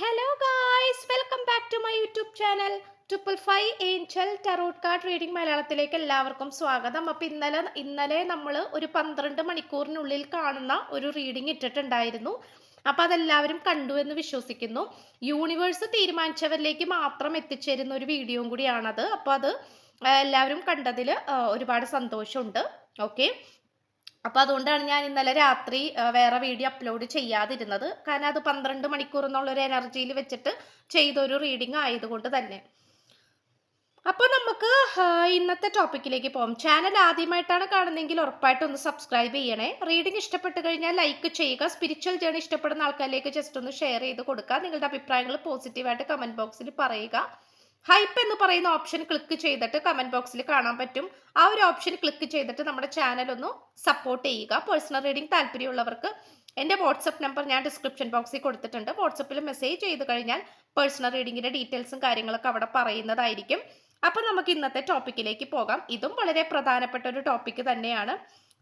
Hello guys welcome back to my YouTube channel triple five angel tarot card reading മലയാളത്തിലേക്ക് എല്ലാവർക്കും സ്വാഗതം. അപ്പം ഇന്നലെ ഇന്നലെ നമ്മൾ ഒരു പന്ത്രണ്ട് മണിക്കൂറിനുള്ളിൽ കാണുന്ന ഒരു റീഡിംഗ് ഇട്ടിട്ടുണ്ടായിരുന്നു. അപ്പം അതെല്ലാവരും കണ്ടു എന്ന് വിശ്വസിക്കുന്നു. യൂണിവേഴ്സ് തീരുമാനിച്ചവരിലേക്ക് മാത്രം എത്തിച്ചേരുന്ന ഒരു വീഡിയോയും കൂടിയാണത്. അപ്പോൾ അത് എല്ലാവരും കണ്ടതിൽ ഒരുപാട് സന്തോഷമുണ്ട്. ഓക്കെ അപ്പോൾ അതുകൊണ്ടാണ് ഞാൻ ഇന്നലെ രാത്രി വേറെ വീഡിയോ അപ്ലോഡ് ചെയ്യാതിരുന്നത്. കാരണം അത് പന്ത്രണ്ട് മണിക്കൂർ എന്നുള്ളൊരു എനർജിയിൽ വെച്ചിട്ട് ചെയ്തൊരു റീഡിംഗ് ആയതുകൊണ്ട് തന്നെ. അപ്പോൾ നമുക്ക് ഇന്നത്തെ ടോപ്പിക്കിലേക്ക് പോകാം ചാനൽ ആദ്യമായിട്ടാണ് കാണുന്നതെങ്കിൽ ഉറപ്പായിട്ടും ഒന്ന് സബ്സ്ക്രൈബ് ചെയ്യണേ. റീഡിംഗ് ഇഷ്ടപ്പെട്ട് കഴിഞ്ഞാൽ ലൈക്ക് ചെയ്യുക. സ്പിരിച്വൽ ജേണി ഇഷ്ടപ്പെടുന്ന ആൾക്കാരിലേക്ക് ജസ്റ്റ് ഒന്ന് ഷെയർ ചെയ്ത് കൊടുക്കുക. നിങ്ങളുടെ അഭിപ്രായങ്ങൾ പോസിറ്റീവായിട്ട് കമന്റ് ബോക്സിൽ പറയുക. ഹൈപ്പ് എന്ന് പറയുന്ന ഓപ്ഷൻ ക്ലിക്ക് ചെയ്തിട്ട് കമന്റ് ബോക്സിൽ കാണാൻ പറ്റും. ആ ഒരു ഓപ്ഷൻ ക്ലിക്ക് ചെയ്തിട്ട് നമ്മുടെ ചാനൽ ഒന്ന് സപ്പോർട്ട് ചെയ്യുക. പേഴ്സണൽ റീഡിംഗ് താല്പര്യമുള്ളവർക്ക് എന്റെ വാട്സപ്പ് നമ്പർ ഞാൻ ഡിസ്ക്രിപ്ഷൻ ബോക്സിൽ കൊടുത്തിട്ടുണ്ട്. വാട്സപ്പിൽ മെസ്സേജ് ചെയ്ത് കഴിഞ്ഞാൽ പേഴ്സണൽ റീഡിങ്ങിന്റെ ഡീറ്റെയിൽസും കാര്യങ്ങളൊക്കെ അവിടെ പറയുന്നതായിരിക്കും. അപ്പം നമുക്ക് ഇന്നത്തെ ടോപ്പിക്കിലേക്ക് പോകാം. ഇതും വളരെ പ്രധാനപ്പെട്ട ഒരു ടോപ്പിക്ക് തന്നെയാണ്.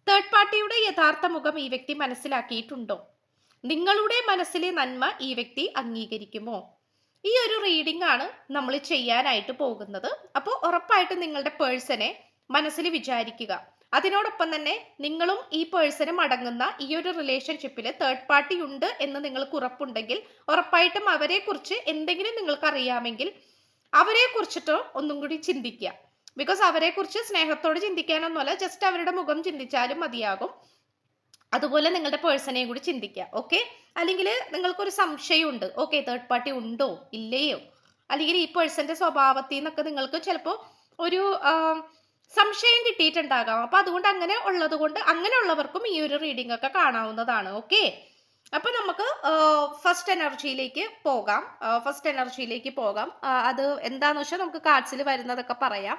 തേർഡ് പാർട്ടിയുടെ യഥാർത്ഥ മുഖം ഈ വ്യക്തി മനസ്സിലാക്കിയിട്ടുണ്ടോ? നിങ്ങളുടെ മനസ്സിലെ നന്മ ഈ വ്യക്തി അംഗീകരിക്കുമോ? ഈ ഒരു റീഡിംഗ് ആണ് നമ്മൾ ചെയ്യാനായിട്ട് പോകുന്നത്. അപ്പോൾ ഉറപ്പായിട്ടും നിങ്ങളുടെ പേഴ്സണെ മനസ്സിൽ വിചാരിക്കുക. അതിനോടൊപ്പം തന്നെ നിങ്ങളും ഈ പേഴ്സണും അടങ്ങുന്ന ഈ ഒരു റിലേഷൻഷിപ്പിൽ തേർഡ് പാർട്ടി ഉണ്ട് എന്ന് നിങ്ങൾക്ക് ഉറപ്പുണ്ടെങ്കിൽ ഉറപ്പായിട്ടും അവരെ കുറിച്ച് എന്തെങ്കിലും നിങ്ങൾക്ക് അറിയാമെങ്കിൽ അവരെ കുറിച്ചിട്ടോ ഒന്നും കൂടി ചിന്തിക്കുക. ബിക്കോസ് അവരെ കുറിച്ച് സ്നേഹത്തോട് ചിന്തിക്കാനൊന്നുമല്ല ജസ്റ്റ് അവരുടെ മുഖം ചിന്തിച്ചാലും മതിയാകും. അതുപോലെ നിങ്ങളുടെ പേഴ്സണെയും കൂടി ചിന്തിക്കുക ഓക്കെ അല്ലെങ്കിൽ നിങ്ങൾക്കൊരു സംശയമുണ്ട് ഓക്കെ തേർഡ് പാർട്ടി ഉണ്ടോ ഇല്ലയോ? അല്ലെങ്കിൽ ഈ പേഴ്സന്റെ സ്വഭാവത്തിൽ നിന്നൊക്കെ നിങ്ങൾക്ക് ചിലപ്പോൾ ഒരു സംശയം കിട്ടിയിട്ടുണ്ടാകാം. അപ്പൊ അതുകൊണ്ട് അങ്ങനെ ഉള്ളത് കൊണ്ട് അങ്ങനെയുള്ളവർക്കും ഈ ഒരു റീഡിംഗ് ഒക്കെ കാണാവുന്നതാണ് ഓക്കെ അപ്പൊ നമുക്ക് ഫസ്റ്റ് എനർജിയിലേക്ക് പോകാം ഫസ്റ്റ് എനർജിയിലേക്ക് പോകാം. അത് എന്താന്ന് വെച്ചാൽ നമുക്ക് കാർഡ്സിൽ വരുന്നതൊക്കെ പറയാം.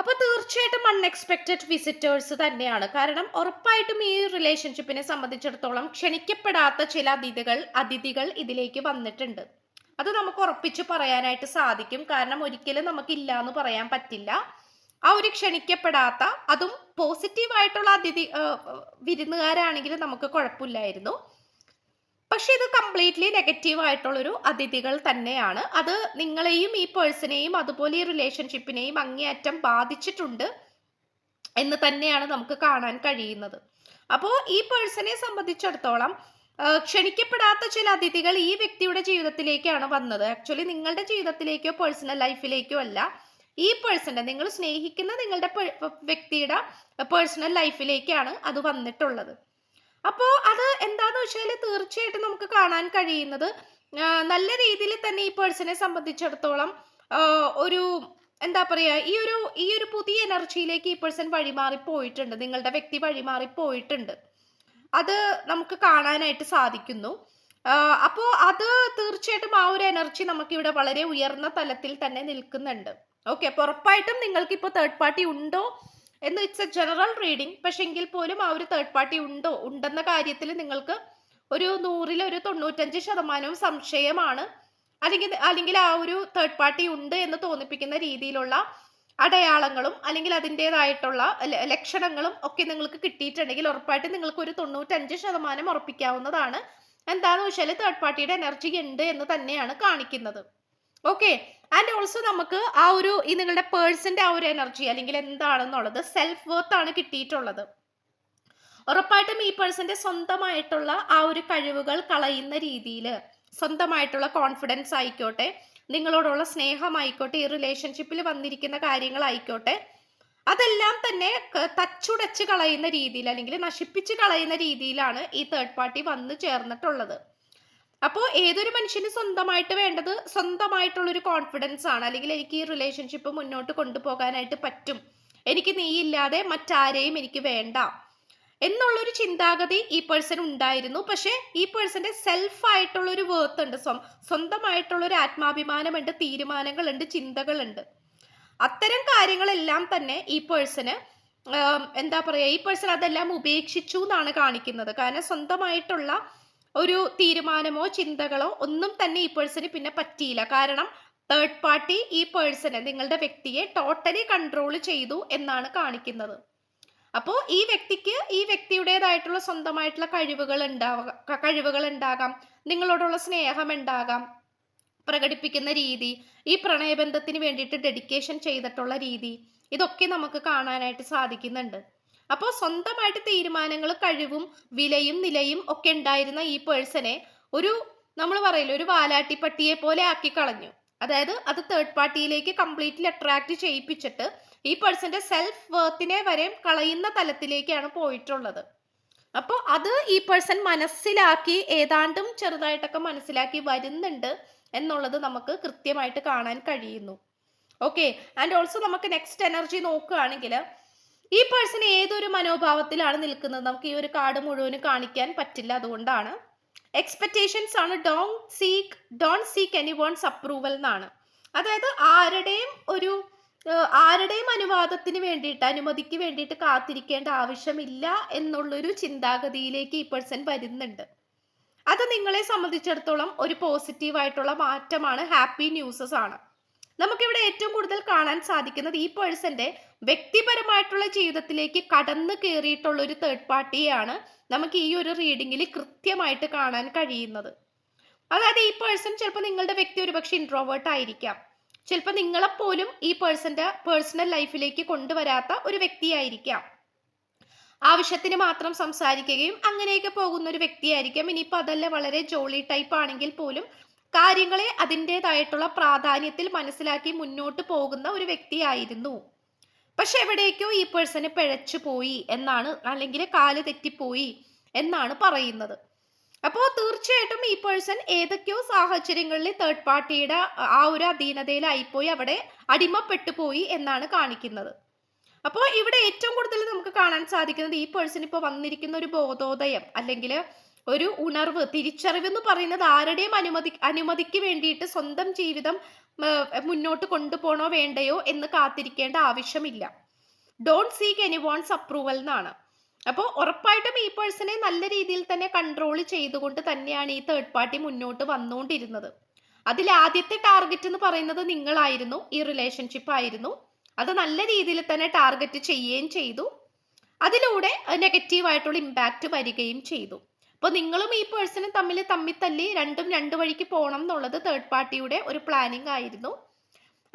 അപ്പൊ തീർച്ചയായിട്ടും അൺഎക്സ്പെക്റ്റഡ് വിസിറ്റേഴ്സ് തന്നെയാണ്. കാരണം ഉറപ്പായിട്ടും ഈ റിലേഷൻഷിപ്പിനെ സംബന്ധിച്ചിടത്തോളം ക്ഷണിക്കപ്പെടാത്ത ചില അതിഥികൾ അതിഥികൾ ഇതിലേക്ക് വന്നിട്ടുണ്ട്. അത് നമുക്ക് ഉറപ്പിച്ച് പറയാനായിട്ട് സാധിക്കും. കാരണം ഒരിക്കലും നമുക്കില്ല എന്ന് പറയാൻ പറ്റില്ല. ആ ഒരു ക്ഷണിക്കപ്പെടാത്ത അതും പോസിറ്റീവ് ആയിട്ടുള്ള അതിഥി വിരുന്നുകാരാണെങ്കിൽ നമുക്ക് കുഴപ്പമില്ലായിരുന്നു. പക്ഷെ ഇത് കംപ്ലീറ്റ്ലി നെഗറ്റീവ് ആയിട്ടുള്ളൊരു അതിഥികൾ തന്നെയാണ്. അത് നിങ്ങളെയും ഈ പേഴ്സണെയും അതുപോലെ ഈ റിലേഷൻഷിപ്പിനെയും അങ്ങേയറ്റം ബാധിച്ചിട്ടുണ്ട് എന്ന് തന്നെയാണ് നമുക്ക് കാണാൻ കഴിയുന്നത്. അപ്പോൾ ഈ പേഴ്സണെ സംബന്ധിച്ചിടത്തോളം ക്ഷണിക്കപ്പെടാത്ത ചില അതിഥികൾ ഈ വ്യക്തിയുടെ ജീവിതത്തിലേക്കാണ് വന്നത്. ആക്ച്വലി നിങ്ങളുടെ ജീവിതത്തിലേക്കോ പേഴ്സണൽ ലൈഫിലേക്കോ അല്ല. ഈ പേഴ്സന്റെ നിങ്ങൾ സ്നേഹിക്കുന്ന നിങ്ങളുടെ വ്യക്തിയുടെ പേഴ്സണൽ ലൈഫിലേക്കാണ് അത് വന്നിട്ടുള്ളത്. അപ്പോൾ അത് എന്താന്ന് വെച്ചാൽ തീർച്ചയായിട്ടും നമുക്ക് കാണാൻ കഴിയുന്നത് നല്ല രീതിയിൽ തന്നെ ഈ പേഴ്സണെ സംബന്ധിച്ചിടത്തോളം ഒരു എന്താ പറയുക ഈ ഒരു ഈ ഒരു പുതിയ എനർജിയിലേക്ക് ഈ പേഴ്സൺ വഴിമാറി പോയിട്ടുണ്ട് നിങ്ങളുടെ വ്യക്തി വഴിമാറി പോയിട്ടുണ്ട്. അത് നമുക്ക് കാണാനായിട്ട് സാധിക്കുന്നു. അപ്പോൾ അത് തീർച്ചയായിട്ടും ആ ഒരു എനർജി നമുക്കിവിടെ വളരെ ഉയർന്ന തലത്തിൽ തന്നെ നിൽക്കുന്നുണ്ട്. ഓക്കെ അപ്പോൾ ഉറപ്പായിട്ടും നിങ്ങൾക്ക് ഇപ്പോൾ തേർഡ് പാർട്ടി ഉണ്ടോ? എന്ന് ഇറ്റ്സ് എ ജനറൽ റീഡിങ് പക്ഷെ എങ്കിൽ പോലും ആ ഒരു തേർഡ് പാർട്ടി ഉണ്ടോ? ഉണ്ടെന്ന കാര്യത്തിൽ നിങ്ങൾക്ക് ഒരു നൂറിൽ ഒരു തൊണ്ണൂറ്റഞ്ച് ശതമാനവും സംശയമാണ്. അല്ലെങ്കിൽ അല്ലെങ്കിൽ ആ ഒരു തേർഡ് പാർട്ടി ഉണ്ട് എന്ന് തോന്നിപ്പിക്കുന്ന രീതിയിലുള്ള അടയാളങ്ങളും അല്ലെങ്കിൽ അതിന്റെതായിട്ടുള്ള ലക്ഷണങ്ങളും ഒക്കെ നിങ്ങൾക്ക് കിട്ടിയിട്ടുണ്ടെങ്കിൽ ഉറപ്പായിട്ട് നിങ്ങൾക്ക് ഒരു തൊണ്ണൂറ്റഞ്ച് ശതമാനം ഉറപ്പിക്കാവുന്നതാണ്. എന്താണെന്ന് വെച്ചാൽ തേർഡ് പാർട്ടിയുടെ എനർജി ഉണ്ട് എന്ന് തന്നെയാണ് കാണിക്കുന്നത്. ഓക്കെ ആൻഡ് ഓൾസോ നമുക്ക് ആ ഒരു ഈ നിങ്ങളുടെ പേഴ്സന്റെ ആ ഒരു എനർജി അല്ലെങ്കിൽ എന്താണെന്നുള്ളത് സെൽഫ് വർത്ത് ആണ് കിട്ടിയിട്ടുള്ളത്. ഉറപ്പായിട്ടും ഈ പേഴ്സന്റെ സ്വന്തമായിട്ടുള്ള ആ ഒരു കഴിവുകൾ കളയുന്ന രീതിയിൽ സ്വന്തമായിട്ടുള്ള കോൺഫിഡൻസ് ആയിക്കോട്ടെ നിങ്ങളോടുള്ള സ്നേഹമായിക്കോട്ടെ ഈ റിലേഷൻഷിപ്പിൽ വന്നിരിക്കുന്ന കാര്യങ്ങളായിക്കോട്ടെ അതെല്ലാം തന്നെ തച്ചുടച്ച് കളയുന്ന രീതിയിൽ അല്ലെങ്കിൽ നശിപ്പിച്ച് കളയുന്ന രീതിയിലാണ് ഈ തേർഡ് പാർട്ടി വന്നു ചേർന്നിട്ടുള്ളത്. അപ്പോൾ ഏതൊരു മനുഷ്യന് സ്വന്തമായിട്ട് വേണ്ടത് സ്വന്തമായിട്ടുള്ളൊരു കോൺഫിഡൻസ് ആണ്. അല്ലെങ്കിൽ എനിക്ക് ഈ റിലേഷൻഷിപ്പ് മുന്നോട്ട് കൊണ്ടുപോകാനായിട്ട് പറ്റും. എനിക്ക് നീ ഇല്ലാതെ മറ്റാരെയും എനിക്ക് വേണ്ട എന്നുള്ളൊരു ചിന്താഗതി ഈ പേഴ്സൺ ഉണ്ടായിരുന്നു. പക്ഷേ ഈ പേഴ്സന്റെ സെൽഫ് ആയിട്ടുള്ള ഒരു വേർത്ത് ഉണ്ട്. സ്വ- സ്വന്തമായിട്ടുള്ള ഒരു ആത്മാഭിമാനമുണ്ട് തീരുമാനങ്ങളുണ്ട് ചിന്തകളുണ്ട്. അത്തരം കാര്യങ്ങളെല്ലാം തന്നെ ഈ പേഴ്സന് എന്താ പറയുക ഈ പേഴ്സൺ അതെല്ലാം ഉപേക്ഷിച്ചു എന്നാണ് കാണിക്കുന്നത്. കാരണം സ്വന്തമായിട്ടുള്ള ഒരു തീരുമാനമോ ചിന്തകളോ ഒന്നും തന്നെ ഈ പേഴ്സൺ പിന്നെ പറ്റിയില്ല. കാരണം തേർഡ് പാർട്ടി ഈ പേഴ്സണെ നിങ്ങളുടെ വ്യക്തിയെ ടോട്ടലി കൺട്രോൾ ചെയ്തു എന്നാണ് കാണിക്കുന്നത്. അപ്പോൾ ഈ വ്യക്തിക്ക് ഈ വ്യക്തിയുടേതായിട്ടുള്ള സ്വന്തമായിട്ടുള്ള കഴിവുകൾ ഉണ്ടാവുക കഴിവുകൾ ഉണ്ടാകാം. നിങ്ങളോടുള്ള സ്നേഹം ഉണ്ടാകാം. പ്രകടിപ്പിക്കുന്ന രീതി ഈ പ്രണയബന്ധത്തിന് വേണ്ടിയിട്ട് ഡെഡിക്കേഷൻ ചെയ്തിട്ടുള്ള രീതി ഇതൊക്കെ നമുക്ക് കാണാനായിട്ട് സാധിക്കുന്നുണ്ട്. അപ്പോൾ സ്വന്തമായിട്ട് തീരുമാനങ്ങൾ കഴിവും വിലയും നിലയും ഒക്കെ ഉണ്ടായിരുന്ന ഈ പേഴ്സണെ ഒരു നമ്മൾ പറയില്ല ഒരു വാലാട്ടിപ്പട്ടിയെ പോലെ ആക്കി കളഞ്ഞു. അതായത് അത് തേർഡ് പാർട്ടിയിലേക്ക് കംപ്ലീറ്റ്ലി അട്രാക്ട് ചെയ്യിപ്പിച്ചിട്ട് ഈ പേഴ്സന്റെ സെൽഫ് വർത്തിനെ വരെ കളയുന്ന തലത്തിലേക്കാണ് പോയിട്ടുള്ളത്. അപ്പോൾ അത് ഈ പേഴ്സൺ മനസ്സിലാക്കി ഏതാണ്ടും ചെറുതായിട്ടൊക്കെ മനസ്സിലാക്കി വരുന്നുണ്ട് എന്നുള്ളത് നമുക്ക് കൃത്യമായിട്ട് കാണാൻ കഴിയുന്നു. ഓക്കെ ആൻഡ് ഓൾസോ നമുക്ക് നെക്സ്റ്റ് എനർജി നോക്കുകയാണെങ്കിൽ ഈ പേഴ്സൺ ഏതൊരു മനോഭാവത്തിലാണ് നിൽക്കുന്നത്? നമുക്ക് ഈ ഒരു കാർഡ് മുഴുവനും കാണിക്കാൻ പറ്റില്ല അതുകൊണ്ടാണ്. എക്സ്പെക്റ്റേഷൻസ് ആണ്. Don't seek don't seek anyone's approval എന്നാണ്. അതായത് ആരുടെയും ഒരു ആരുടെയും അനുവാദത്തിന് വേണ്ടിയിട്ട് അനുമതിക്ക് വേണ്ടിയിട്ട് കാത്തിരിക്കേണ്ട ആവശ്യമില്ല എന്നുള്ളൊരു ചിന്താഗതിയിലേക്ക് ഈ പേഴ്സൺ വരുന്നുണ്ട്. അത് നിങ്ങളെ സംബന്ധിച്ചിടത്തോളം ഒരു പോസിറ്റീവായിട്ടുള്ള മാറ്റമാണ്. ഹാപ്പി ന്യൂസസ് ആണ്. നമുക്കിവിടെ ഏറ്റവും കൂടുതൽ കാണാൻ സാധിക്കുന്നത് ഈ പേഴ്സന്റെ വ്യക്തിപരമായിട്ടുള്ള ജീവിതത്തിലേക്ക് കടന്നു കയറിയിട്ടുള്ള ഒരു തേർഡ് പാർട്ടിയാണ് നമുക്ക് ഈ ഒരു റീഡിങ്ങിൽ കൃത്യമായിട്ട് കാണാൻ കഴിയുന്നത്. അതായത് ഈ പേഴ്സൺ ചിലപ്പോൾ നിങ്ങളുടെ വ്യക്തി ഒരുപക്ഷെ ഇൻട്രോവേർട്ട് ആയിരിക്കാം. ചിലപ്പോൾ നിങ്ങളെപ്പോലും ഈ പേഴ്സന്റെ പേഴ്സണൽ ലൈഫിലേക്ക് കൊണ്ടുവരാത്ത ഒരു വ്യക്തിയായിരിക്കാം. ആവശ്യത്തിന് മാത്രം സംസാരിക്കുകയും അങ്ങനെയൊക്കെ പോകുന്ന ഒരു വ്യക്തിയായിരിക്കാം. ഇനിയിപ്പോൾ അതല്ല വളരെ ജോളി ടൈപ്പ് ആണെങ്കിൽ പോലും കാര്യങ്ങളെ അതിന്റെതായിട്ടുള്ള പ്രാധാന്യത്തിൽ മനസ്സിലാക്കി മുന്നോട്ട് പോകുന്ന ഒരു വ്യക്തിയായിരുന്നു. പക്ഷെ എവിടേക്കോ ഈ പേഴ്സണ് പിഴച്ചു പോയി എന്നാണ് അല്ലെങ്കിൽ കാൽ തെറ്റിപ്പോയി എന്നാണ് പറയുന്നത്. അപ്പോൾ തീർച്ചയായിട്ടും ഈ പേഴ്സൺ ഏതൊക്കെയോ സാഹചര്യങ്ങളിൽ തേർഡ് പാർട്ടിയുടെ ആ ഒരു അധീനതയിലായിപ്പോയി അവിടെ അടിമപ്പെട്ടു പോയി എന്നാണ് കാണിക്കുന്നത്. അപ്പോൾ ഇവിടെ ഏറ്റവും കൂടുതൽ നമുക്ക് കാണാൻ സാധിക്കുന്നത് ഈ പേഴ്സൺ ഇപ്പോൾ വന്നിരിക്കുന്ന ഒരു ബോധോദയം അല്ലെങ്കിൽ ഒരു ഉണർവ് തിരിച്ചറിവ് എന്ന് പറയുന്നത് ആരുടെയും അനുമതി അനുമതിക്ക് വേണ്ടിയിട്ട് സ്വന്തം ജീവിതം മുന്നോട്ട് കൊണ്ടുപോകണോ വേണ്ടയോ എന്ന് കാത്തിരിക്കേണ്ട ആവശ്യമില്ല. Don't seek any wounds approval എന്നാണ്. അപ്പോൾ ഉറപ്പായിട്ടും ഈ പേഴ്സണെ നല്ല രീതിയിൽ തന്നെ കൺട്രോൾ ചെയ്തുകൊണ്ട് തന്നെയാണ് ഈ തേർഡ് പാർട്ടി മുന്നോട്ട് വന്നുകൊണ്ടിരുന്നത്. അതിൽ ആദ്യത്തെ ടാർഗറ്റ് എന്ന് പറയുന്നത് നിങ്ങളായിരുന്നു ഈ റിലേഷൻഷിപ്പ് ആയിരുന്നു. അത് നല്ല രീതിയിൽ തന്നെ ടാർഗറ്റ് ചെയ്യുകയും ചെയ്തു. അതിലൂടെ നെഗറ്റീവായിട്ടുള്ള ഇമ്പാക്റ്റ് വരികയും ചെയ്തു. അപ്പോൾ നിങ്ങളും ഈ പേഴ്സണും തമ്മിൽ തമ്മിൽ തല്ലി രണ്ടും രണ്ട് വഴിക്ക് പോകണം എന്നുള്ളത് തേർഡ് പാർട്ടിയുടെ ഒരു പ്ലാനിങ് ആയിരുന്നു.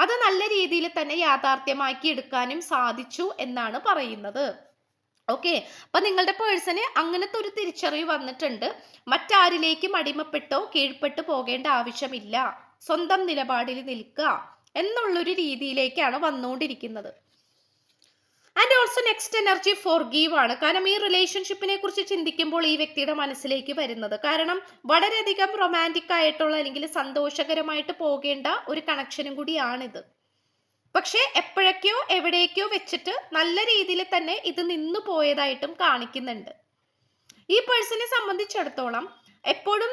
അത് നല്ല രീതിയിൽ തന്നെ യാഥാർത്ഥ്യമാക്കി എടുക്കാനും സാധിച്ചു എന്നാണ് പറയുന്നത്. ഓക്കെ അപ്പൊ നിങ്ങളുടെ പേഴ്സണ് അങ്ങനത്തെ ഒരു തിരിച്ചറിവ് വന്നിട്ടുണ്ട്. മറ്റാരിലേക്കും അടിമപ്പെട്ടോ കീഴ്പ്പെട്ടു പോകേണ്ട ആവശ്യമില്ല. സ്വന്തം നിലപാടിൽ നിൽക്കുക എന്നുള്ളൊരു രീതിയിലേക്കാണ് വന്നുകൊണ്ടിരിക്കുന്നത്. And also next energy forgive ആണ്. കാരണം ഈ റിലേഷൻഷിപ്പിനെ കുറിച്ച് ചിന്തിക്കുമ്പോൾ ഈ വ്യക്തിയുടെ മനസ്സിലേക്ക് വരുന്നത്. കാരണം വളരെയധികം റൊമാന്റിക് ആയിട്ടുള്ള അല്ലെങ്കിൽ സന്തോഷകരമായിട്ട് പോകേണ്ട ഒരു കണക്ഷനും കൂടിയാണിത്. പക്ഷേ എപ്പോഴൊക്കെയോ എവിടേക്കോ വെച്ചിട്ട് നല്ല രീതിയിൽ തന്നെ ഇത് നിന്നു പോയതായിട്ടും കാണിക്കുന്നുണ്ട്. ഈ പേഴ്സണെ സംബന്ധിച്ചിടത്തോളം എപ്പോഴും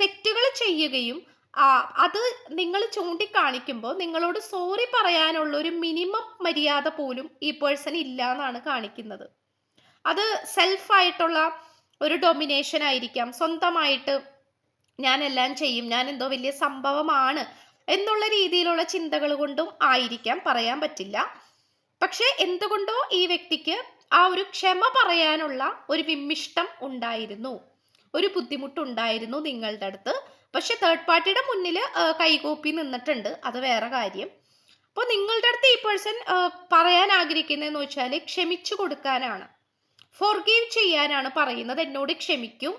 തെറ്റുകൾ ചെയ്യുകയും അത് നിങ്ങൾ ചൂണ്ടിക്കാണിക്കുമ്പോൾ നിങ്ങളോട് സോറി പറയാനുള്ള ഒരു മിനിമം മര്യാദ പോലും ഈ പേഴ്സൺ ഇല്ല എന്നാണ് കാണിക്കുന്നത്. അത് സെൽഫായിട്ടുള്ള ഒരു ഡൊമിനേഷൻ ആയിരിക്കാം. സ്വന്തമായിട്ട് ഞാൻ എല്ലാം ചെയ്യും ഞാൻ എന്തോ വലിയ സംഭവമാണ് എന്നുള്ള രീതിയിലുള്ള ചിന്തകൾ കൊണ്ടും ആയിരിക്കാം പറയാൻ പറ്റില്ല. പക്ഷെ എന്തുകൊണ്ടോ ഈ വ്യക്തിക്ക് ആ ഒരു ക്ഷമ പറയാനുള്ള ഒരു വിമ്മിഷ്ടം ഉണ്ടായിരുന്നു. ഒരു ബുദ്ധിമുട്ടുണ്ടായിരുന്നു നിങ്ങളുടെ അടുത്ത്. പക്ഷെ തേർഡ് പാർട്ടിയുടെ മുന്നിൽ കൈകോപ്പി നിന്നിട്ടുണ്ട്. അത് വേറെ കാര്യം. അപ്പോൾ നിങ്ങളുടെ അടുത്ത് ഈ പേഴ്സൺ പറയാൻ ആഗ്രഹിക്കുന്നതെന്ന് വെച്ചാൽ ക്ഷമിച്ചു കൊടുക്കാനാണ്. ഫോർഗീവ് ചെയ്യാനാണ് പറയുന്നത്. എന്നോട് ക്ഷമിക്കും.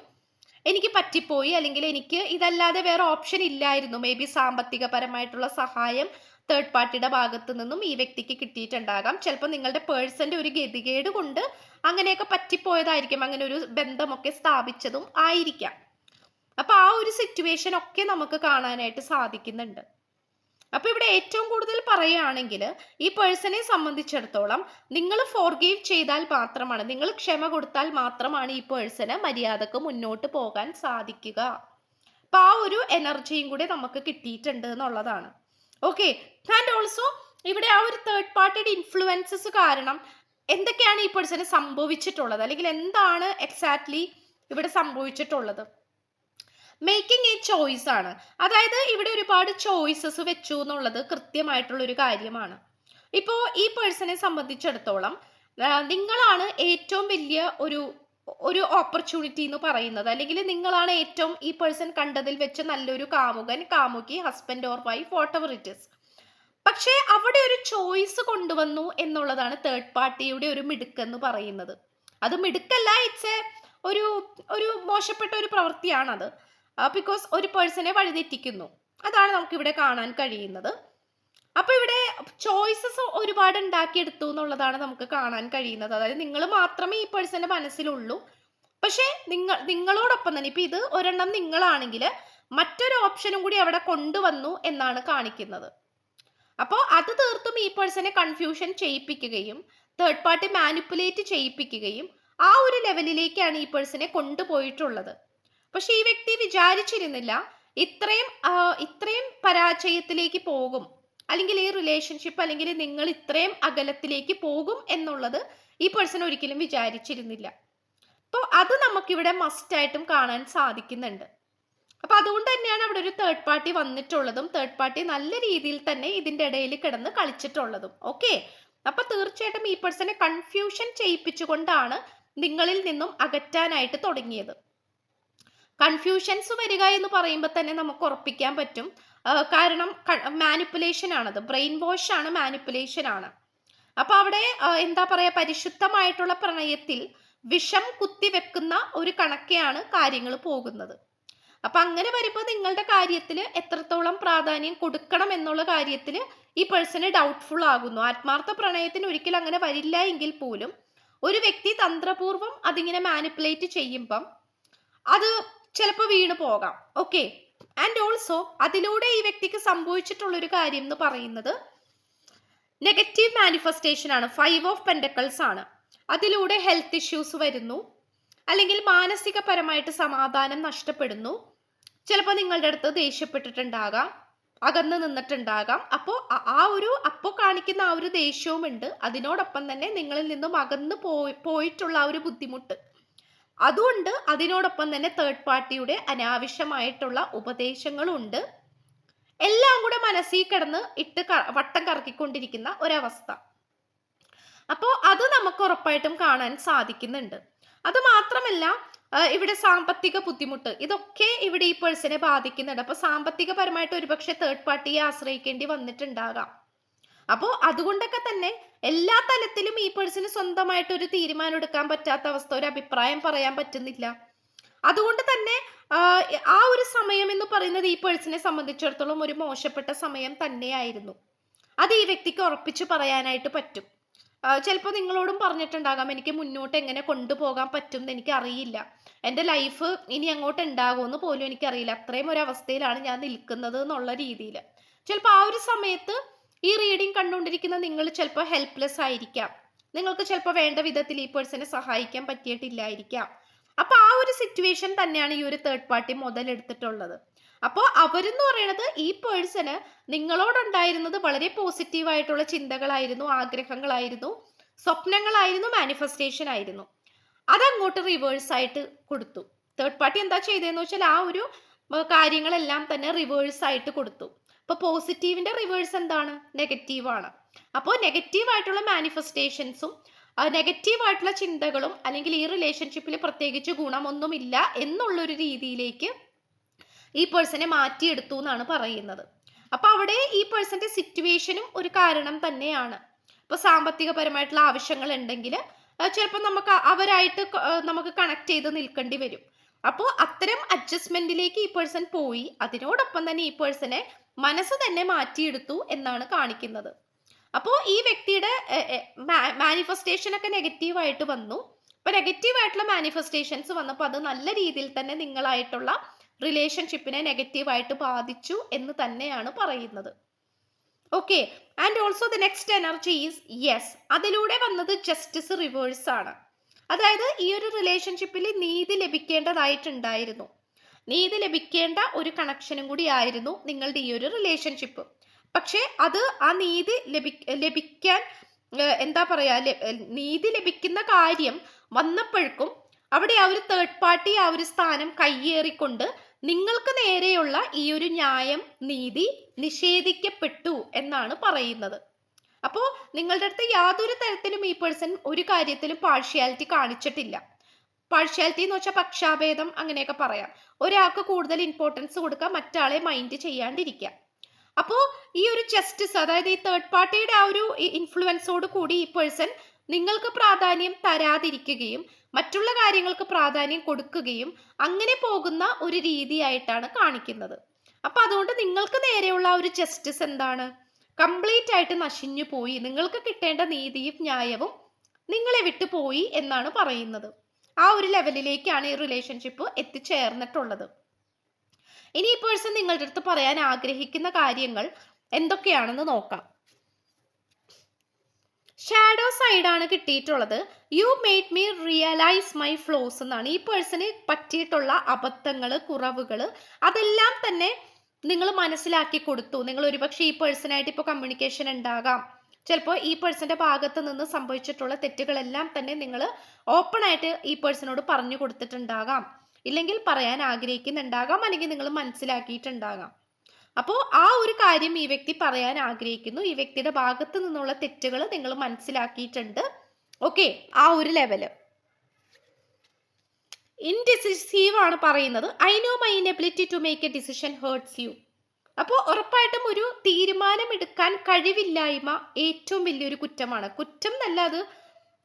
എനിക്ക് പറ്റിപ്പോയി. അല്ലെങ്കിൽ എനിക്ക് ഇതല്ലാതെ വേറെ ഓപ്ഷൻ ഇല്ലായിരുന്നു. മേ ബി സാമ്പത്തികപരമായിട്ടുള്ള സഹായം തേർഡ് പാർട്ടിയുടെ ഭാഗത്ത് നിന്നും ഈ വ്യക്തിക്ക് കിട്ടിയിട്ടുണ്ടാകാം. ചിലപ്പോൾ നിങ്ങളുടെ പേഴ്സന്റെ ഒരു ഗതികേട് കൊണ്ട് അങ്ങനെയൊക്കെ പറ്റിപ്പോയതായിരിക്കും. അങ്ങനെ ഒരു ബന്ധമൊക്കെ സ്ഥാപിച്ചതും ആയിരിക്കാം. അപ്പൊ ആ ഒരു സിറ്റുവേഷൻ ഒക്കെ നമുക്ക് കാണാനായിട്ട് സാധിക്കുന്നുണ്ട്. അപ്പൊ ഇവിടെ ഏറ്റവും കൂടുതൽ പറയുകയാണെങ്കിൽ ഈ പേഴ്സണെ സംബന്ധിച്ചിടത്തോളം നിങ്ങൾ ഫോർഗീവ് ചെയ്താൽ മാത്രമാണ് നിങ്ങൾ ക്ഷമ കൊടുത്താൽ മാത്രമാണ് ഈ പേഴ്സണ് മര്യാദയ്ക്ക് മുന്നോട്ട് പോകാൻ സാധിക്കുക. അപ്പൊ ആ ഒരു എനർജിയും കൂടി നമുക്ക് കിട്ടിയിട്ടുണ്ട് എന്നുള്ളതാണ്. ഓക്കെ ആൻഡ് ഓൾസോ ഇവിടെ ആ ഒരു തേർഡ് പാർട്ടിയുടെ ഇൻഫ്ലുവൻസസ് കാരണം എന്തൊക്കെയാണ് ഈ പേഴ്സണ് സംഭവിച്ചിട്ടുള്ളത്? അല്ലെങ്കിൽ എന്താണ് എക്സാക്ട്ലി ഇവിടെ സംഭവിച്ചിട്ടുള്ളത്? മേക്കിംഗ് എ ചോയ്സ് ആണ്. അതായത് ഇവിടെ ഒരുപാട് ചോയ്സസ് വെച്ചു എന്നുള്ളത് കൃത്യമായിട്ടുള്ള ഒരു കാര്യമാണ്. ഇപ്പോൾ ഈ പേഴ്സണെ സംബന്ധിച്ചിടത്തോളം നിങ്ങളാണ് ഏറ്റവും വലിയ ഒരു ഒരു ഓപ്പർച്യൂണിറ്റി എന്ന് പറയുന്നത്. അല്ലെങ്കിൽ നിങ്ങളാണ് ഏറ്റവും ഈ പേഴ്സൺ കണ്ടതിൽ വെച്ച് നല്ലൊരു കാമുകൻ കാമുകി husband or wife whatever it is പക്ഷേ അവിടെ ഒരു ചോയ്സ് കൊണ്ടുവന്നു എന്നുള്ളതാണ് തേർഡ് പാർട്ടിയുടെ ഒരു മിടുക്കെന്ന് പറയുന്നത്. അത് മിടുക്കല്ല ഇറ്റ്സ് എ ഒരു ഒരു മോശപ്പെട്ട ഒരു പ്രവൃത്തിയാണത്. ബിക്കോസ് ഒരു പേഴ്സണെ വഴിതെറ്റിക്കുന്നു. അതാണ് നമുക്ക് ഇവിടെ കാണാൻ കഴിയുന്നത്. അപ്പോൾ ഇവിടെ ചോയ്സസ് ഒരുപാട് ഉണ്ടാക്കിയെടുത്തു എന്നുള്ളതാണ് നമുക്ക് കാണാൻ കഴിയുന്നത്. അതായത് നിങ്ങൾ മാത്രമേ ഈ പേഴ്സന്റെ മനസ്സിലുള്ളൂ. പക്ഷേ നിങ്ങൾ നിങ്ങളോടൊപ്പം തന്നെ ഇപ്പൊ ഇത് ഒരെണ്ണം നിങ്ങളാണെങ്കിൽ മറ്റൊരു ഓപ്ഷനും കൂടി അവിടെ കൊണ്ടുവന്നു എന്നാണ് കാണിക്കുന്നത്. അപ്പോൾ അത് തീർത്തും ഈ പേഴ്സണെ കൺഫ്യൂഷൻ ചെയ്യിപ്പിക്കുകയും തേർഡ് പാർട്ടി മാനിപ്പുലേറ്റ് ചെയ്യിപ്പിക്കുകയും ആ ഒരു ലെവലിലേക്കാണ് ഈ പേഴ്സണെ കൊണ്ടുപോയിട്ടുള്ളത്. പക്ഷെ ഈ വ്യക്തി വിചാരിച്ചിരുന്നില്ല ഇത്രയും ഇത്രയും പരാജയത്തിലേക്ക് പോകും. അല്ലെങ്കിൽ ഈ റിലേഷൻഷിപ്പ് അല്ലെങ്കിൽ നിങ്ങൾ ഇത്രയും അകലത്തിലേക്ക് പോകും എന്നുള്ളത് ഈ പേഴ്സൺ ഒരിക്കലും വിചാരിച്ചിരുന്നില്ല. അപ്പോൾ അത് നമുക്കിവിടെ മസ്റ്റായിട്ടും കാണാൻ സാധിക്കുന്നുണ്ട്. അപ്പൊ അതുകൊണ്ട് തന്നെയാണ് അവിടെ ഒരു തേർഡ് പാർട്ടി വന്നിട്ടുള്ളതും തേർഡ് പാർട്ടി നല്ല രീതിയിൽ തന്നെ ഇതിന്റെ ഇടയിൽ കിടന്ന് കളിച്ചിട്ടുള്ളതും. ഓക്കെ അപ്പൊ തീർച്ചയായിട്ടും ഈ പേഴ്സണെ കൺഫ്യൂഷൻ ചെയ്യിപ്പിച്ചുകൊണ്ടാണ് നിങ്ങളിൽ നിന്നും അകറ്റാനായിട്ട് തുടങ്ങിയത്. കൺഫ്യൂഷൻസ് വരിക എന്ന് പറയുമ്പോൾ തന്നെ നമുക്ക് ഉറപ്പിക്കാൻ പറ്റും. കാരണം മാനിപ്പുലേഷൻ ആണത് ബ്രെയിൻ വാഷ് ആണ് മാനിപ്പുലേഷൻ ആണ്. അപ്പൊ അവിടെ എന്താ പറയാ പരിശുദ്ധമായിട്ടുള്ള പ്രണയത്തിൽ വിഷം കുത്തിവെക്കുന്ന ഒരു കണക്കെയാണ് കാര്യങ്ങൾ പോകുന്നത്. അപ്പൊ അങ്ങനെ വരുമ്പോൾ നിങ്ങളുടെ കാര്യത്തിൽ എത്രത്തോളം പ്രാധാന്യം കൊടുക്കണം എന്നുള്ള കാര്യത്തിൽ ഈ പേഴ്സണ് ഡൗട്ട്ഫുൾ ആകുന്നു. ആത്മാർത്ഥ പ്രണയത്തിന് ഒരിക്കലും അങ്ങനെ വരില്ല എങ്കിൽ പോലും ഒരു വ്യക്തി തന്ത്രപൂർവം അതിങ്ങനെ മാനിപ്പുലേറ്റ് ചെയ്യുമ്പം അത് ചിലപ്പോൾ വീണു പോകാം. ഓക്കെ ആൻഡ് ഓൾസോ അതിലൂടെ ഈ വ്യക്തിക്ക് സംഭവിച്ചിട്ടുള്ളൊരു കാര്യം എന്ന് പറയുന്നത് നെഗറ്റീവ് മാനിഫെസ്റ്റേഷൻ ആണ്. ഫൈവ് ഓഫ് പെൻഡക്കൾസ് ആണ്. അതിലൂടെ ഹെൽത്ത് ഇഷ്യൂസ് വരുന്നു. അല്ലെങ്കിൽ മാനസികപരമായിട്ട് സമാധാനം നഷ്ടപ്പെടുന്നു. ചിലപ്പോൾ നിങ്ങളുടെ അടുത്ത് ദേഷ്യപ്പെട്ടിട്ടുണ്ടാകാം. അകന്ന് നിന്നിട്ടുണ്ടാകാം. അപ്പോൾ ആ ഒരു അപ്പോൾ കാണിക്കുന്ന ആ ഒരു ദേഷ്യവും ഉണ്ട് അതിനോടൊപ്പം തന്നെ നിങ്ങളിൽ നിന്നും അകന്ന് പോയി പോയിട്ടുള്ള ആ ഒരു ബുദ്ധിമുട്ട്. അതുകൊണ്ട് അതിനോടൊപ്പം തന്നെ തേർഡ് പാർട്ടിയുടെ അനാവശ്യമായിട്ടുള്ള ഉപദേശങ്ങളുണ്ട്. എല്ലാം കൂടെ മനസ്സിൽ കിടന്ന് ഇട്ട് വട്ടം കറക്കിക്കൊണ്ടിരിക്കുന്ന ഒരവസ്ഥ. അപ്പോൾ അത് നമുക്ക് ഉറപ്പായിട്ടും കാണാൻ സാധിക്കുന്നുണ്ട്. അത് മാത്രമല്ല ഇവിടെ സാമ്പത്തിക ബുദ്ധിമുട്ട് ഇതൊക്കെ ഇവിടെ ഈ പേഴ്സണെ ബാധിക്കുന്നുണ്ട്. അപ്പൊ സാമ്പത്തികപരമായിട്ട് ഒരുപക്ഷെ തേർഡ് പാർട്ടിയെ ആശ്രയിക്കേണ്ടി വന്നിട്ടുണ്ടാകാം. അപ്പോൾ അതുകൊണ്ടൊക്കെ തന്നെ എല്ലാ തലത്തിലും ഈ പേഴ്സിന് സ്വന്തമായിട്ട് ഒരു തീരുമാനം എടുക്കാൻ പറ്റാത്ത അവസ്ഥ ഒരു അഭിപ്രായം പറയാൻ പറ്റുന്നില്ല. അതുകൊണ്ട് തന്നെ ആ, ഒരു സമയം എന്ന് പറയുന്നത് ഈ പേഴ്സണെ സംബന്ധിച്ചിടത്തോളം ഒരു മോശപ്പെട്ട സമയം തന്നെയായിരുന്നു. അത് ഈ വ്യക്തിക്ക് ഉറപ്പിച്ചു പറയാനായിട്ട് പറ്റും. ചിലപ്പോൾ നിങ്ങളോടും പറഞ്ഞിട്ടുണ്ടാകാം എനിക്ക് മുന്നോട്ട് എങ്ങനെ കൊണ്ടുപോകാൻ പറ്റും എന്ന് എനിക്ക് അറിയില്ല എന്റെ ലൈഫ് ഇനി അങ്ങോട്ട് ഉണ്ടാകുമെന്ന് പോലും എനിക്കറിയില്ല. അത്രയും ഒരു അവസ്ഥയിലാണ് ഞാൻ നിൽക്കുന്നത് എന്നുള്ള രീതിയിൽ ചിലപ്പോൾ ആ ഒരു സമയത്ത് ഈ റീഡിംഗ് കണ്ടുകൊണ്ടിരിക്കുന്ന നിങ്ങൾ ചിലപ്പോൾ ഹെൽപ്ലെസ് ആയിരിക്കാം. നിങ്ങൾക്ക് ചിലപ്പോൾ വേണ്ട വിധത്തിൽ ഈ പേഴ്സണെ സഹായിക്കാൻ പറ്റിയിട്ടില്ലായിരിക്കാം. അപ്പൊ ആ ഒരു സിറ്റുവേഷൻ തന്നെയാണ് ഈ ഒരു തേർഡ് പാർട്ടി മുതലെടുത്തിട്ടുള്ളത് അപ്പോൾ അവരെന്ന് പറയുന്നത് ഈ പേഴ്സണ് നിങ്ങളോടുണ്ടായിരുന്നത് വളരെ പോസിറ്റീവായിട്ടുള്ള ചിന്തകളായിരുന്നു ആഗ്രഹങ്ങളായിരുന്നു സ്വപ്നങ്ങളായിരുന്നു മാനിഫെസ്റ്റേഷൻ ആയിരുന്നു. അതങ്ങോട്ട് റിവേഴ്സ് ആയിട്ട് കൊടുത്തു. തേർഡ് പാർട്ടി എന്താ ചെയ്തതെന്ന് വെച്ചാൽ ആ ഒരു കാര്യങ്ങളെല്ലാം തന്നെ റിവേഴ്സ് ആയിട്ട് കൊടുത്തു. അപ്പോൾ പോസിറ്റീവിന്റെ റിവേഴ്സ് എന്താണ്? നെഗറ്റീവ് ആണ്. അപ്പോൾ നെഗറ്റീവ് ആയിട്ടുള്ള മാനിഫെസ്റ്റേഷൻസും നെഗറ്റീവ് ആയിട്ടുള്ള ചിന്തകളും അല്ലെങ്കിൽ ഈ റിലേഷൻഷിപ്പിൽ പ്രത്യേകിച്ച് ഗുണമൊന്നുമില്ല എന്നുള്ളൊരു രീതിയിലേക്ക് ഈ പേഴ്സണെ മാറ്റിയെടുത്തു എന്നാണ് പറയുന്നത്. അപ്പൊ അവിടെ ഈ പേഴ്സന്റെ സിറ്റുവേഷനും ഒരു കാരണം തന്നെയാണ്. ഇപ്പൊ സാമ്പത്തികപരമായിട്ടുള്ള ആവശ്യങ്ങൾ ഉണ്ടെങ്കിൽ ചിലപ്പോൾ നമുക്ക് അവരായിട്ട് നമുക്ക് കണക്ട് ചെയ്ത് നിൽക്കേണ്ടി വരും. അപ്പോൾ അത്തരം അഡ്ജസ്റ്റ്മെന്റിലേക്ക് ഈ പേഴ്സൺ പോയി. അതിനോടൊപ്പം തന്നെ ഈ പേഴ്സണെ മനസ്സ് തന്നെ മാറ്റിയെടുത്തു എന്നാണ് കാണിക്കുന്നത്. അപ്പോൾ ഈ വ്യക്തിയുടെ മാനിഫെസ്റ്റേഷൻ ഒക്കെ നെഗറ്റീവായിട്ട് വന്നു. അപ്പൊ നെഗറ്റീവായിട്ടുള്ള മാനിഫെസ്റ്റേഷൻസ് വന്നപ്പോൾ അത് നല്ല രീതിയിൽ തന്നെ നിങ്ങളായിട്ടുള്ള റിലേഷൻഷിപ്പിനെ നെഗറ്റീവായിട്ട് ബാധിച്ചു എന്ന് തന്നെയാണ് പറയുന്നത്. Okay and also the next energy is yes അതിലൂടെ വന്നത് ജസ്റ്റിസ് റിവേഴ്സ് ആണ്. അതായത് ഈ ഒരു റിലേഷൻഷിപ്പിൽ നീതി ലഭിക്കേണ്ടതായിട്ടുണ്ടായിരുന്നു. നീതി ലഭിക്കേണ്ട ഒരു കണക്ഷനും കൂടി ആയിരുന്നു നിങ്ങളുടെ ഈ ഒരു റിലേഷൻഷിപ്പ് പക്ഷേ അത് ആ നീതി ലഭി ലഭിക്കാൻ എന്താ പറയാ നീതി ലഭിക്കുന്ന കാര്യം വന്നപ്പോഴേക്കും അവിടെ ആ ഒരു തേർഡ് പാർട്ടി ആ ഒരു സ്ഥാനം കയ്യേറിക്കൊണ്ട് നിങ്ങൾക്ക് നേരെയുള്ള ഈ ഒരു ന്യായം നീതി നിഷേധിക്കപ്പെട്ടു എന്നാണ് പറയുന്നത്. അപ്പോ നിങ്ങളുടെ അടുത്ത് യാതൊരു തരത്തിലും ഈ പേഴ്സൺ ഒരു കാര്യത്തിലും പാർഷ്യാലിറ്റി കാണിച്ചിട്ടില്ല. പാർഷ്യാലിറ്റി എന്ന് വെച്ചാൽ പക്ഷാഭേദം അങ്ങനെയൊക്കെ പറയാം. ഒരാൾക്ക് കൂടുതൽ ഇമ്പോർട്ടൻസ് കൊടുക്കുക മറ്റാളെ മൈൻഡ് ചെയ്യാണ്ടിരിക്കുക. അപ്പോൾ ഈ ഒരു ജസ്റ്റിസ് അതായത് ഈ തേർഡ് പാർട്ടിയുടെ ആ ഒരു ഇൻഫ്ലുവൻസോട് കൂടി ഈ പേഴ്സൺ നിങ്ങൾക്ക് പ്രാധാന്യം തരാതിരിക്കുകയും മറ്റുള്ള കാര്യങ്ങൾക്ക് പ്രാധാന്യം കൊടുക്കുകയും അങ്ങനെ പോകുന്ന ഒരു രീതിയായിട്ടാണ് കാണിക്കുന്നത്. അപ്പൊ അതുകൊണ്ട് നിങ്ങൾക്ക് നേരെയുള്ള ഒരു ജസ്റ്റിസ് എന്താണ്? കംപ്ലീറ്റ് ആയിട്ട് നശിഞ്ഞു പോയി നിങ്ങൾക്ക് കിട്ടേണ്ട നീതിയും ന്യായവും നിങ്ങളെ വിട്ടു പോയി എന്നാണ് പറയുന്നത്. ആ ഒരു ലെവലിലേക്കാണ് ഈ റിലേഷൻഷിപ്പ് എത്തിച്ചേർന്നിട്ടുള്ളത്. ഇനി ഈ പേഴ്സൺ നിങ്ങളുടെ അടുത്ത് പറയാൻ ആഗ്രഹിക്കുന്ന കാര്യങ്ങൾ എന്തൊക്കെയാണെന്ന് നോക്കാം. ഷാഡോ സൈഡാണ് കിട്ടിയിട്ടുള്ളത്. You made me realise my flaws എന്നാണ്. ഈ പേഴ്സണ് പറ്റിയിട്ടുള്ള അബദ്ധങ്ങൾ കുറവുകൾ അതെല്ലാം തന്നെ നിങ്ങൾ മനസ്സിലാക്കി കൊടുത്തു. നിങ്ങൾ ഒരുപക്ഷെ ഈ പേഴ്സണായിട്ട് ഇപ്പോൾ കമ്മ്യൂണിക്കേഷൻ ഉണ്ടാകാം. ചിലപ്പോൾ ഈ പേഴ്സന്റെ ഭാഗത്ത് നിന്ന് സംഭവിച്ചിട്ടുള്ള തെറ്റുകളെല്ലാം തന്നെ നിങ്ങൾ ഓപ്പൺ ആയിട്ട് ഈ പേഴ്സണോട് പറഞ്ഞു കൊടുത്തിട്ടുണ്ടാകാം. ഇല്ലെങ്കിൽ പറയാൻ ആഗ്രഹിക്കുന്നുണ്ടാകാം അല്ലെങ്കിൽ നിങ്ങൾ മനസ്സിലാക്കിയിട്ടുണ്ടാകാം. അപ്പോൾ ആ ഒരു കാര്യം ഈ വ്യക്തി പറയാൻ ആഗ്രഹിക്കുന്നു. ഈ വ്യക്തിയുടെ ഭാഗത്ത് നിന്നുള്ള തെറ്റുകൾ നിങ്ങൾ മനസ്സിലാക്കിയിട്ടുണ്ട്. ഓക്കെ ആ ഒരു ലെവൽ ഇൻഡിസിസീവ് ആണ് പറയുന്നത്. I know my inability to make a decision hurts you അപ്പോൾ ഉറപ്പായിട്ടും ഒരു തീരുമാനമെടുക്കാൻ കഴിവില്ലായ്മ ഏറ്റവും വലിയൊരു കുറ്റമാണ്. കുറ്റം എന്നല്ല അത്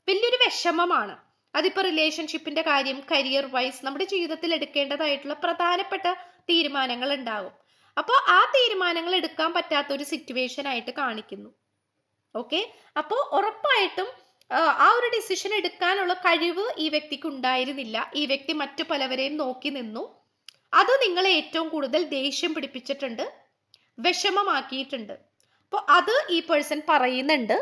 വലിയൊരു വിഷമമാണ്. അതിപ്പോൾ റിലേഷൻഷിപ്പിന്റെ കാര്യം കരിയർ വൈസ് നമ്മുടെ ജീവിതത്തിൽ എടുക്കേണ്ടതായിട്ടുള്ള പ്രധാനപ്പെട്ട തീരുമാനങ്ങൾ ഉണ്ടാകും അപ്പോൾ ആ തീരുമാനങ്ങൾ എടുക്കാൻ പറ്റാത്ത ഒരു സിറ്റുവേഷൻ ആയിട്ട് കാണിക്കുന്നു. ഓക്കെ അപ്പോൾ ഉറപ്പായിട്ടും ആ ഒരു ഡിസിഷൻ എടുക്കാനുള്ള കഴിവ് ഈ വ്യക്തിക്ക് ഉണ്ടായിരുന്നില്ല. ഈ വ്യക്തി മറ്റു പലവരെയും നോക്കി നിന്നു. അത് നിങ്ങളെ ഏറ്റവും കൂടുതൽ ദേഷ്യം പിടിപ്പിച്ചിട്ടുണ്ട് വിഷമമാക്കിയിട്ടുണ്ട്. അപ്പോൾ അത് ഈ പേഴ്സൺ പറയുന്നുണ്ട്.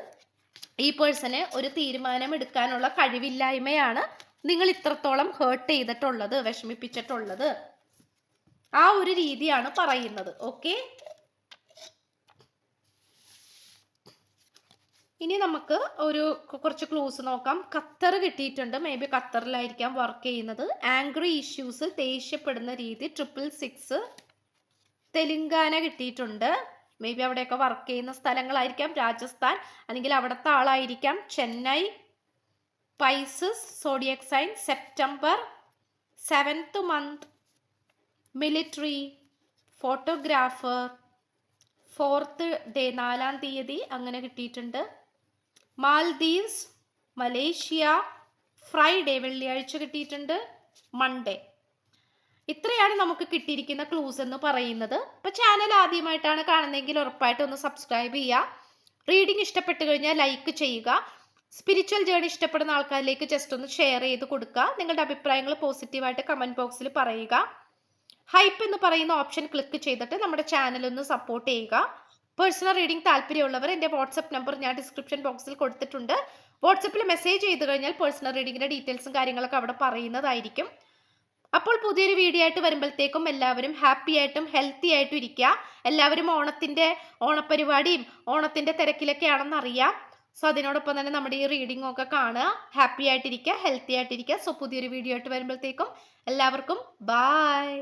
ഈ പേഴ്സന് ഒരു തീരുമാനം എടുക്കാനുള്ള കഴിവില്ലായ്മയാണ് നിങ്ങൾ ഇത്രത്തോളം ഹേർട്ട് ചെയ്തിട്ടുള്ളത് വിഷമിപ്പിച്ചിട്ടുള്ളത്. ആ ഒരു രീതിയാണ് പറയുന്നത്. ഓക്കെ ഇനി നമുക്ക് ഒരു കുറച്ച് ക്ലൂസ് നോക്കാം. ഖത്തർ കിട്ടിയിട്ടുണ്ട്. മേ ബി ഖത്തറിലായിരിക്കാം വർക്ക് ചെയ്യുന്നത്. ആംഗ്രി ഇഷ്യൂസ് ദേഷ്യപ്പെടുന്ന രീതി. ട്രിപ്പിൾ സിക്സ് തെലുങ്കാന കിട്ടിയിട്ടുണ്ട്. മേ ബി അവിടെയൊക്കെ വർക്ക് ചെയ്യുന്ന സ്ഥലങ്ങളായിരിക്കാം. രാജസ്ഥാൻ. അല്ലെങ്കിൽ അവിടുത്തെ ആളായിരിക്കാം. Chennai pisces zodiac sign September seventh month military photographer fourth day നാലാം തീയതി. അങ്ങനെ കിട്ടിയിട്ടുണ്ട്. മാൽദീവ്സ് മലേഷ്യ ഫ്രൈഡേ വെള്ളിയാഴ്ച കിട്ടിയിട്ടുണ്ട് മൺഡേ. ഇത്രയാണ് നമുക്ക് കിട്ടിയിരിക്കുന്ന ക്ലൂസ് എന്ന് പറയുന്നത്. ഇപ്പൊ ചാനൽ ആദ്യമായിട്ടാണ് കാണുന്നതെങ്കിൽ ഉറപ്പായിട്ടും ഒന്ന് സബ്സ്ക്രൈബ് ചെയ്യുക. റീഡിംഗ് ഇഷ്ടപ്പെട്ടു കഴിഞ്ഞാൽ ലൈക്ക് ചെയ്യുക. സ്പിരിച്വൽ ജേണി ഇഷ്ടപ്പെടുന്ന ആൾക്കാരിലേക്ക് ജസ്റ്റ് ഒന്ന് ഷെയർ ചെയ്ത് കൊടുക്കുക. നിങ്ങളുടെ അഭിപ്രായങ്ങൾ പോസിറ്റീവായിട്ട് കമന്റ് ബോക്സിൽ പറയുക. ഹൈപ്പ് എന്ന് പറയുന്ന ഓപ്ഷൻ ക്ലിക്ക് ചെയ്തിട്ട് നമ്മുടെ ചാനൽ ഒന്ന് സപ്പോർട്ട് ചെയ്യുക. പേഴ്സണൽ റീഡിംഗ് താല്പര്യമുള്ളവർ എന്റെ വാട്സപ്പ് നമ്പർ ഞാൻ ഡിസ്ക്രിപ്ഷൻ ബോക്സിൽ കൊടുത്തിട്ടുണ്ട്. വാട്സപ്പിൽ മെസ്സേജ് ചെയ്ത് കഴിഞ്ഞാൽ പേഴ്സണൽ റീഡിങ്ങിന്റെ ഡീറ്റെയിൽസും കാര്യങ്ങളൊക്കെ അവിടെ പറയുന്നതായിരിക്കും. അപ്പോൾ പുതിയൊരു വീഡിയോ ആയിട്ട് വരുമ്പോഴത്തേക്കും എല്ലാവരും ഹാപ്പി ആയിട്ടും ഹെൽത്തി ആയിട്ടും ഇരിക്കുക. എല്ലാവരും ഓണത്തിന്റെ ഓണപ്പരിപാടിയും ഓണത്തിന്റെ തിരക്കിലൊക്കെ ആണെന്ന് അറിയാം. സോ അതിനോടൊപ്പം തന്നെ നമ്മുടെ ഈ റീഡിംഗ് ഒക്കെ കാണുക. ഹാപ്പി ആയിട്ടിരിക്കുക ഹെൽത്തി ആയിട്ടിരിക്കുക. സോ പുതിയൊരു വീഡിയോ ആയിട്ട് വരുമ്പോഴത്തേക്കും എല്ലാവർക്കും ബായ്